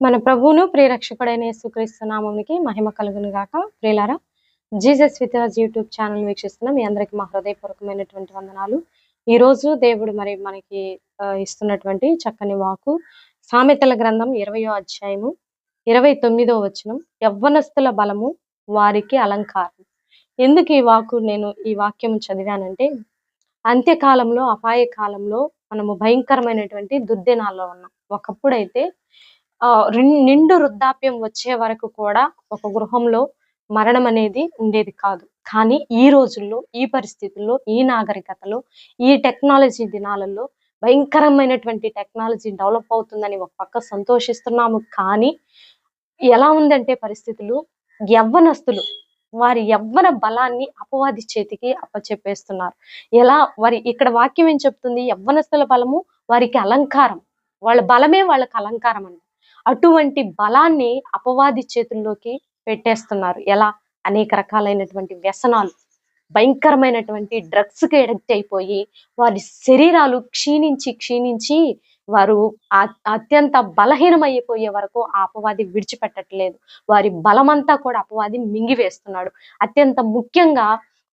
మన ప్రభువును ప్రియరక్షకుడైన యేసుక్రీస్తు నామమునికి మహిమ కలుగును గాక ప్రియులారా జీసస్ విత్ యూట్యూబ్ ఛానల్ వీక్షిస్తున్న మీ అందరికీ మా హృదయపూర్వకమైనటువంటి వందనాలు. ఈ రోజు దేవుడు మరి మనకి ఇస్తున్నటువంటి చక్కని వాకు సామెతల గ్రంథం ఇరవయో అధ్యాయము ఇరవై తొమ్మిదో వచనం యవ్వనస్తుల బలము వారికి అలంకారం. ఎందుకు ఈ వాకు నేను ఈ వాక్యం చదివానంటే అంత్యకాలంలో అపాయ కాలంలో మనము భయంకరమైనటువంటి దుర్దినాల్లో ఉన్నాం. ఒకప్పుడైతే నిండు వృద్ధాప్యం వచ్చే వరకు కూడా ఒక గృహంలో మరణం అనేది ఉండేది కాదు. కానీ ఈ రోజుల్లో ఈ పరిస్థితుల్లో ఈ నాగరికతలో ఈ టెక్నాలజీ దినాలలో భయంకరమైనటువంటి టెక్నాలజీ డెవలప్ అవుతుందని ఒక పక్క సంతోషిస్తున్నాము. కానీ ఎలా ఉందంటే పరిస్థితులు యవ్వనస్తులు వారి యవ్వన బలాన్ని అపవాది చేతికి అప్పచెప్పేస్తున్నారు. ఎలా? వారి ఇక్కడ వాక్యం ఏం చెప్తుంది? యవ్వనస్తుల బలము వారికి అలంకారం. వాళ్ళ బలమే వాళ్ళకి అలంకారం అంట అటువంటి బలాన్ని అపవాది చేతుల్లోకి పెట్టేస్తున్నారు. ఎలా? అనేక రకాలైనటువంటి వ్యసనాలు భయంకరమైనటువంటి డ్రగ్స్కి అయిపోయి వారి శరీరాలు క్షీణించి క్షీణించి వారు అత్యంత బలహీనమైపోయే వరకు ఆ అపవాది విడిచిపెట్టట్లేదు. వారి బలమంతా కూడా అపవాది మింగివేస్తున్నాడు. అత్యంత ముఖ్యంగా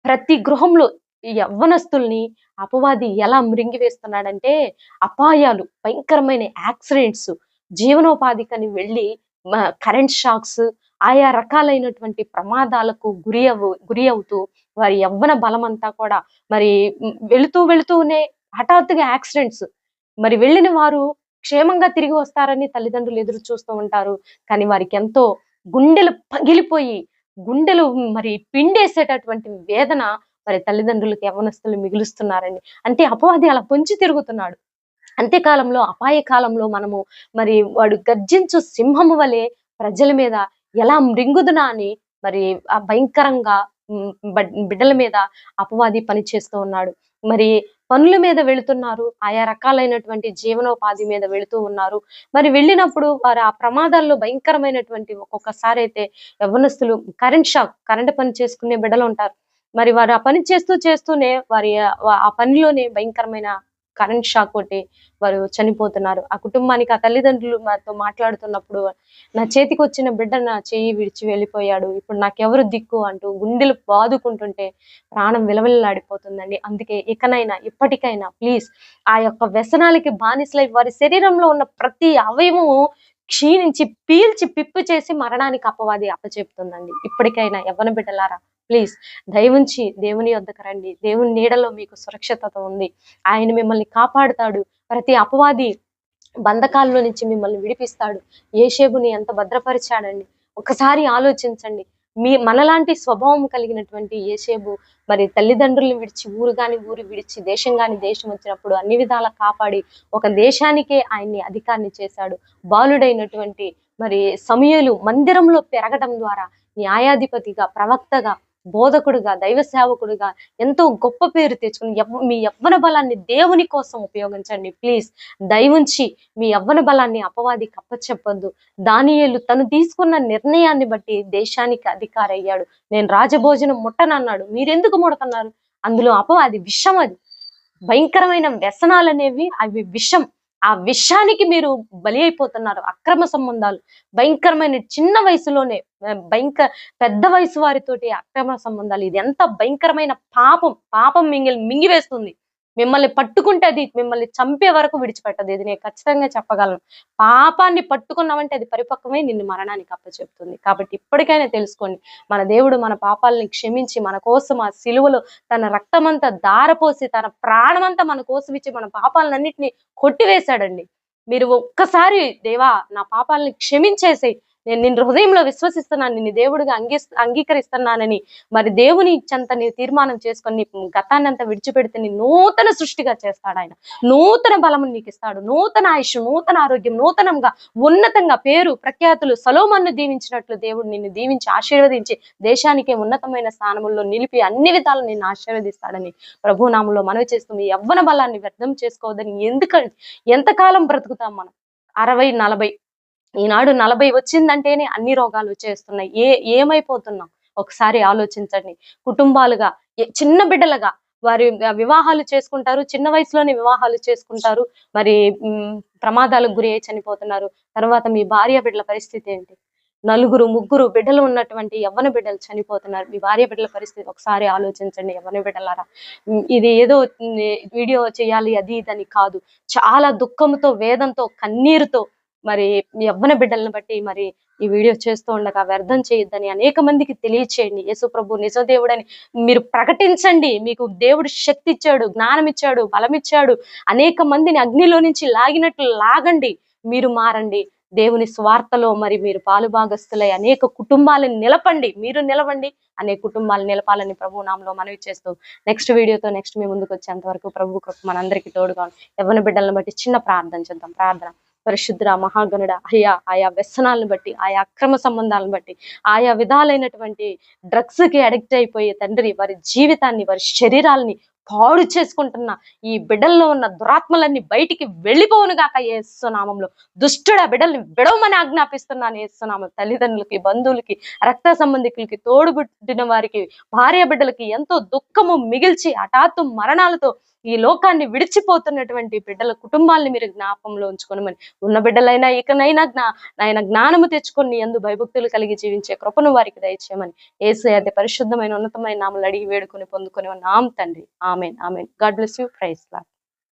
ప్రతి గృహంలో ఈ యవ్వనస్తుల్ని అపవాది ఎలా మృంగివేస్తున్నాడంటే అపాయాలు భయంకరమైన యాక్సిడెంట్స్ జీవనోపాధికని వెళ్ళి కరెంట్ షాక్స్ ఆయా రకాలైనటువంటి ప్రమాదాలకు గురి అవు గురి అవుతూ వారి యవ్వన బలమంతా కూడా మరి వెళుతూ వెళుతూనే హఠాత్తుగా యాక్సిడెంట్స్ మరి వెళ్ళిన వారు క్షేమంగా తిరిగి వస్తారని తల్లిదండ్రులు ఎదురు చూస్తూ ఉంటారు. కానీ వారికి ఎంతో గుండెలు పగిలిపోయి గుండెలు మరి పిండేసేటటువంటి వేదన మరి తల్లిదండ్రులకు యవనస్తులు మిగులుస్తున్నారండి అంటే అపవాది అలా పొంచి తిరుగుతున్నాడు. అంత్యకాలంలో అపాయ కాలంలో మనము మరి వాడు గర్జించు సింహము వలె ప్రజల మీద ఎలా మృంగుదునా అని మరి ఆ భయంకరంగా బిడ్డల మీద అపవాది పని చేస్తూ ఉన్నాడు. మరి పనుల మీద వెళుతున్నారు. ఆయా రకాలైనటువంటి జీవనోపాధి మీద వెళుతూ ఉన్నారు. మరి వెళ్ళినప్పుడు వారు ఆ ప్రమాదాల్లో భయంకరమైనటువంటి ఒక్కొక్కసారి అయితే యవ్వనస్తులు కరెంట్ షాక్ కరెంట్ పని చేసుకునే బిడ్డలు ఉంటారు. మరి వారు ఆ పని చేస్తూ చేస్తూనే వారి ఆ పనిలోనే భయంకరమైన కరెంట్ షాక్ కొట్టి వారు చనిపోతున్నారు. ఆ కుటుంబానికి ఆ తల్లిదండ్రులు మాతో మాట్లాడుతున్నప్పుడు నా చేతికి వచ్చిన బిడ్డ నా చేయి విడిచి వెళ్ళిపోయాడు. ఇప్పుడు నాకెవరు దిక్కు అంటూ గుండెలు బాదుకుంటుంటే ప్రాణం విలవిల్లాడిపోతుందండి. అందుకే ఇకనైనా ఇప్పటికైనా ప్లీజ్ ఆ యొక్క వ్యసనాలకి బానిసలై వారి శరీరంలో ఉన్న ప్రతి అవయవము క్షీణించి పీల్చి పిప్పు చేసి మరణానికి అపవాది అప్పచెప్తుందండి. ఇప్పటికైనా యవ్వన బిడ్డలారా ప్లీజ్ దయవుంచి దేవుని వద్దకు రండి. దేవుని నీడలో మీకు సురక్షితత ఉంది. ఆయన మిమ్మల్ని కాపాడుతాడు. ప్రతి అపవాది బంధకాల్లో నుంచి మిమ్మల్ని విడిపిస్తాడు. ఏషేబుని ఎంత భద్రపరిచాడండి. ఒకసారి ఆలోచించండి. మీ మనలాంటి స్వభావం కలిగినటువంటి ఏషేబు మరి తల్లిదండ్రులను విడిచి ఊరు కాని ఊరు విడిచి దేశం కాని దేశం వచ్చినప్పుడు అన్ని విధాలా కాపాడి ఒక దేశానికే ఆయన్ని అధికారిని చేశాడు. బాలుడైనటువంటి మరి సమయలు మందిరంలో పెరగడం ద్వారా న్యాయాధిపతిగా ప్రవక్తగా బోధకుడుగా దైవ సేవకుడుగా ఎంతో గొప్ప పేరు తెచ్చుకుని మీ యవ్వన బలాన్ని దేవుని కోసం ఉపయోగించండి. ప్లీజ్ దయవుంచి మీ యవ్వన బలాన్ని అపవాది కప్పచెప్పొద్దు. దానియేలు తను తీసుకున్న నిర్ణయాన్ని బట్టి దేశానికి అధికారయ్యాడు. నేను రాజభోజనం ముట్టనన్నాడు. మీరెందుకు ముడతన్నారు? అందులో అపవాది విషం అది భయంకరమైన వ్యసనాలు అనేవి అవి విషం. ఆ విషయానికి మీరు బలి అయిపోతున్నారు. అక్రమ సంబంధాలు. భయంకరమైన చిన్న వయసులోనే భయంకర పెద్ద వయసు వారితోటి అక్రమ సంబంధాలు. ఇది ఎంత భయంకరమైన పాపం. పాపం మింగిల్ మింగివేస్తుంది. మిమ్మల్ని పట్టుకుంటే అది మిమ్మల్ని చంపే వరకు విడిచిపెట్టదు. ఇది నేను ఖచ్చితంగా చెప్పగలను. పాపాన్ని పట్టుకున్నామంటే అది పరిపక్వమే నిన్ను మరణానికి అప్పచెప్తుంది. కాబట్టి ఇప్పటికైనా తెలుసుకోండి మన దేవుడు మన పాపాలని క్షమించి మన కోసం ఆ సిలువలో తన రక్తమంతా దారపోసి తన ప్రాణమంతా మన కోసం ఇచ్చి మన పాపాలన్నింటినీ కొట్టివేశాడండి. మీరు ఒక్కసారి దేవా నా పాపాలని క్షమించేసేయ్. నేను నిన్ను హృదయంలో విశ్వసిస్తున్నాను నిన్ను దేవుడిగా అంగీ అంగీకరిస్తున్నానని. మరి దేవుని ఇచ్చంత నీ తీర్మానం చేసుకొని నీ గతాన్ని అంతా విడిచిపెడితే నీ నూతన సృష్టిగా చేస్తాడు ఆయన. నూతన బలము నీకు ఇస్తాడు. నూతన ఆయుష్ నూతన ఆరోగ్యం నూతనంగా ఉన్నతంగా పేరు ప్రఖ్యాతులు సలోమన్ను దీవించినట్లు దేవుడు నిన్ను దీవించి ఆశీర్వదించి దేశానికే ఉన్నతమైన స్థానముల్లో నిలిపి అన్ని విధాలు నిన్ను ఆశీర్వదిస్తాడని ప్రభు నామంలో మనవి చేస్తుంది యవ్వన బలాన్ని వ్యర్థం చేసుకోవద్దని ఎందుకంటే ఎంతకాలం బ్రతుకుతాం మనం? అరవై నలభై ఈనాడు నలభై వచ్చిందంటేనే అన్ని రోగాలు వచ్చేస్తున్నాయి. ఏ ఏమైపోతున్నాం? ఒకసారి ఆలోచించండి. కుటుంబాలుగా చిన్న బిడ్డలుగా వారి వివాహాలు చేసుకుంటారు చిన్న వయసులోనే వివాహాలు చేసుకుంటారు. మరి ప్రమాదాలకు గురి చనిపోతున్నారు. తర్వాత మీ భార్య బిడ్డల పరిస్థితి ఏంటి? నలుగురు ముగ్గురు బిడ్డలు ఉన్నటువంటి యవ్వన బిడ్డలు చనిపోతున్నారు. మీ భార్య బిడ్డల పరిస్థితి ఒకసారి ఆలోచించండి యవ్వన బిడ్డలారా. ఇది ఏదో వీడియో చేయాలి అది ఇదని కాదు. చాలా దుఃఖంతో వేదంతో కన్నీరుతో మరి మీ యవ్వన బిడ్డలను బట్టి మరి ఈ వీడియో చేస్తూ ఉండగా వ్యర్థం చేయొద్దని అనేక మందికి తెలియచేయండి. యేసు ప్రభు నిజదేవుడని మీరు ప్రకటించండి. మీకు దేవుడు శక్తి ఇచ్చాడు జ్ఞానం ఇచ్చాడు బలం ఇచ్చాడు అనేక మందిని అగ్నిలో నుంచి లాగినట్లు లాగండి. మీరు మారండి. దేవుని స్వార్థలో మరి మీరు పాలుభాగస్తులై అనేక కుటుంబాలను నిలపండి. మీరు నిలవండి. అనేక కుటుంబాలు నిలపాలని ప్రభు నామలో మనవి చేస్తూ నెక్స్ట్ వీడియోతో నెక్స్ట్ మీ ముందుకు వచ్చేంత వరకు ప్రభు కృప మనందరికీ తోడుగా ఉంది. యవ్వన బిడ్డలను బట్టి చిన్న ప్రార్థన చేద్దాం. ప్రార్థన. పరిశుద్ర మహాగణుడ. అయ్యా ఆయా వ్యసనాలను బట్టి ఆయా అక్రమ సంబంధాలను బట్టి ఆయా విధాలైనటువంటి డ్రగ్స్కి అడిక్ట్ అయిపోయే తండ్రి వారి జీవితాన్ని వారి శరీరాల్ని పాడు చేసుకుంటున్న ఈ బిడ్డల్లో ఉన్న దురాత్మలన్నీ బయటికి వెళ్ళిపోవును గాక ఏసునామంలో దుష్టుడ బిడ్డల్ని విడవమని ఆజ్ఞాపిస్తున్నాను ఏసునామం తల్లిదండ్రులకి బంధువులకి రక్త సంబంధికులకి తోడుబుట్టిన వారికి భార్య బిడ్డలకి ఎంతో దుఃఖము మిగిల్చి హఠాత్తు మరణాలతో ఈ లోకాన్ని విడిచిపోతున్నటువంటి బిడ్డల కుటుంబాల్ని మీరు జ్ఞాపంలో ఉంచుకోనమని ఉన్న బిడ్డలైనా ఇకనైనా జ్ఞా నాయన జ్ఞానము తెచ్చుకొని ఎందు భయభక్తులు కలిగి జీవించే కృపను వారికి దయచేయమని ఏసే అదే పరిశుద్ధమైన ఉన్నతమైన నామలు అడిగి వేడుకొని పొందుకొని నామ తండ్రి. Amen amen. God bless you. Praise Lord.